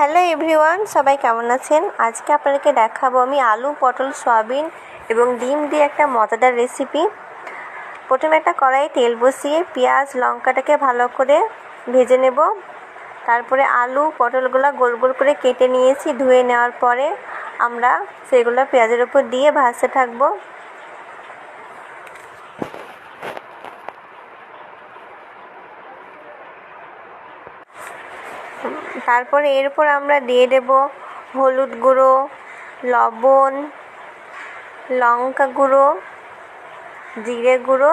Hello everyone, সবাই কেমন আছেন? আজকে আপনাদেরকে দেখাবো আমি আলু, পটল, সয়াবিন এবং ডিম দিয়ে একটা মজাদার রেসিপি প্রথমে একটা কড়াইয়ে তেল বসিয়ে পেঁয়াজ, লঙ্কাটাকে ভালো করে ভেজে নেব। তারপরে আলু, পটলগুলো গোল গোল করে কেটে নিয়েছি। ধুয়ে নেওয়ার পরে আমরা সেগুলো পেঁয়াজের উপর দিয়ে ভাজতে থাকব। তারপরে এরপর আমরা দিয়ে দেব হলুদ গুঁড়ো, লবণ, লঙ্কা গুঁড়ো, জিরে গুঁড়ো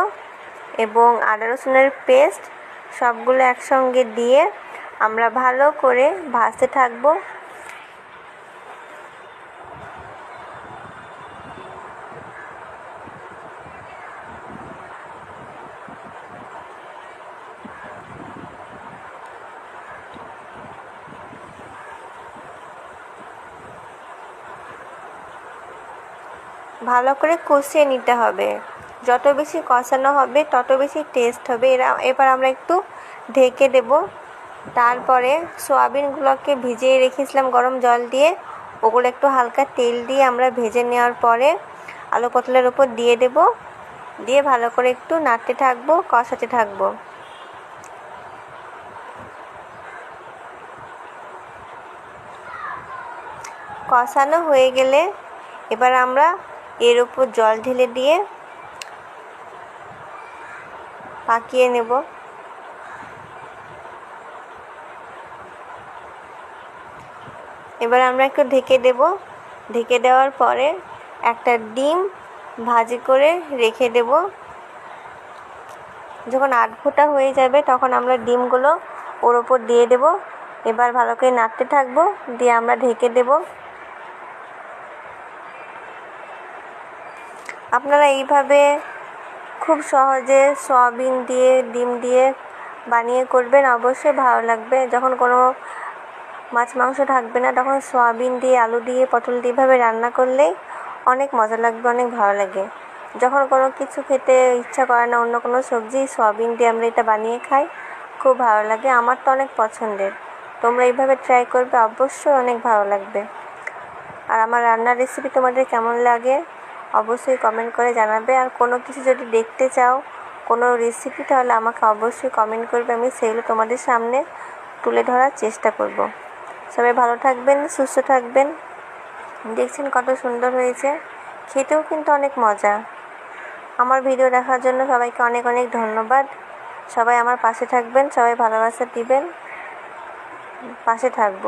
এবং আদা রসুনের পেস্ট সবগুলো একসঙ্গে দিয়ে আমরা ভালো করে ভাজতে থাকব। ভালো করে কষিয়ে নিতে হবে। যত বেশি কষানো হবে, তত বেশি টেস্ট হবে। এরা, এবার আমরা একটু ঢেকে দেব। তারপরে সোয়াবিনগুলোকে ভিজিয়ে রেখেছিলাম গরম জল দিয়ে। ওগুলো একটু হালকা তেল দিয়ে আমরা ভেজে নেওয়ার পরে আলু পটলের উপর দিয়ে দেব। দিয়ে ভালো করে একটু নাড়তে থাকব, কষাতে থাকব। কষানো হয়ে গেলে এবার আমরা এর উপর জল ঢেলে দিয়ে পাকিয়ে নেব। এবার আমরা একটু ঢেকে দেব। ঢেকে দেওয়ার পরে একটা ডিম ভাজি করে রেখে দেব। যখন আধ ফোটা হয়ে যাবে তখন আমরা ডিমগুলো ওর ওপর দিয়ে দেব। এবার ভালো করে নাড়তে থাকব। দিয়ে আমরা ঢেকে দেবো। আপনারা এইভাবে খুব সহজে সয়াবিন দিয়ে, ডিম দিয়ে বানিয়ে করবেন। অবশ্যই ভালো লাগবে। যখন কোনো মাছ, মাংস থাকবে না, তখন সয়াবিন দিয়ে, আলু দিয়ে, পটল দিয়ে এভাবে রান্না করলেই অনেক মজা লাগবে, অনেক ভালো লাগে। যখন কোনো কিছু খেতে ইচ্ছা করে না, অন্য কোনো সবজি, সয়াবিন দিয়ে আমরা এটা বানিয়ে খাই, খুব ভালো লাগে। আমার তো অনেক পছন্দের। তোমরা এইভাবে ট্রাই করবে, অবশ্যই অনেক ভালো লাগবে। আর আমার রান্নার রেসিপি তোমাদের কেমন লাগে? অবশ্যই কমেন্ট করে জানাবে। আর কোনো কিছু যদি দেখতে চাও, কোনো রেসিপি তাহলে আমাকে অবশ্যই কমেন্ট করবে। আমি সেগুলো তোমাদের সামনে তুলে ধরার চেষ্টা করব। সবাই ভালো থাকবেন, সুস্থ থাকবেন। দেখছেন কত সুন্দর হয়েছে। খেতেও কিন্তু অনেক মজা। আমার ভিডিও দেখার জন্য সবাইকে অনেক অনেক ধন্যবাদ। সবাই আমার পাশে থাকবেন, সবাই ভালোবাসা দিবেন। পাশে থাকব।